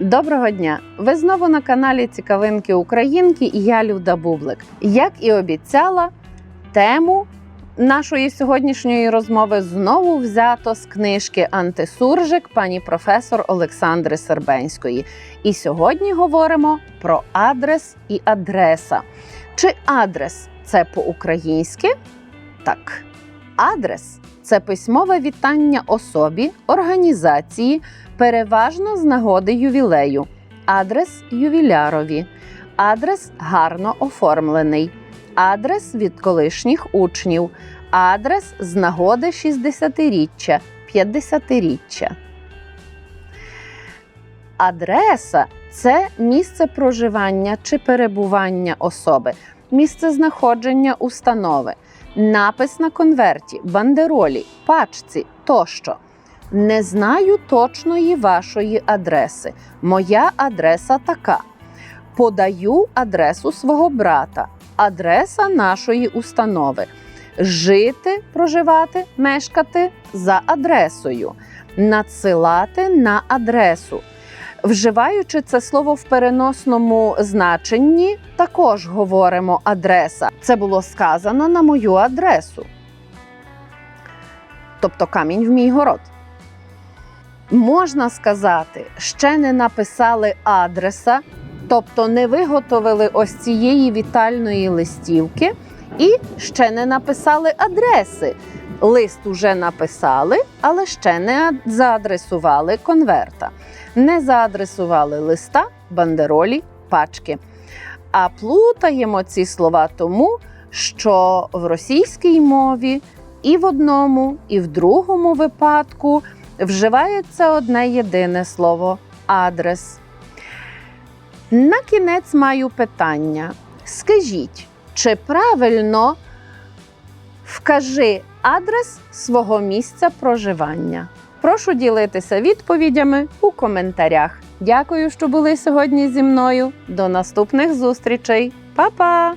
Доброго дня! Ви знову на каналі Цікавинки Українки і я Люда Бублик. Як і обіцяла, тему нашої сьогоднішньої розмови знову взято з книжки Антисуржик пані професор Олександри Сербенської. І сьогодні говоримо про адрес і адреса. Чи адрес це по-українськи? Так. Адрес це письмове вітання особі, організації, переважно з нагоди ювілею, адрес ювілярові, адрес гарно оформлений, адрес від колишніх учнів, адрес з нагоди 60-річчя, 50-річчя. Адреса це місце проживання чи перебування особи, місце знаходження установи, напис на конверті, бандеролі, пачці тощо. Не знаю точної вашої адреси. Моя адреса така. Подаю адресу свого брата, адреса нашої установи. Жити, проживати, мешкати за адресою, надсилати на адресу. Вживаючи це слово в переносному значенні, також говоримо адреса. Це було сказано на мою адресу. Тобто камінь в мій город. Можна сказати, ще не написали адреса, тобто не виготовили ось цієї вітальної листівки і ще не написали адреси. Лист уже написали, але ще не заадресували конверта. Не заадресували листа, бандеролі, пачки. А плутаємо ці слова тому, що в російській мові і в одному, і в другому випадку вживається одне єдине слово адрес. На кінець маю питання. Скажіть, чи правильно вкажи адрес свого місця проживання? Прошу ділитися відповідями у коментарях. Дякую, що були сьогодні зі мною. До наступних зустрічей. Па-па!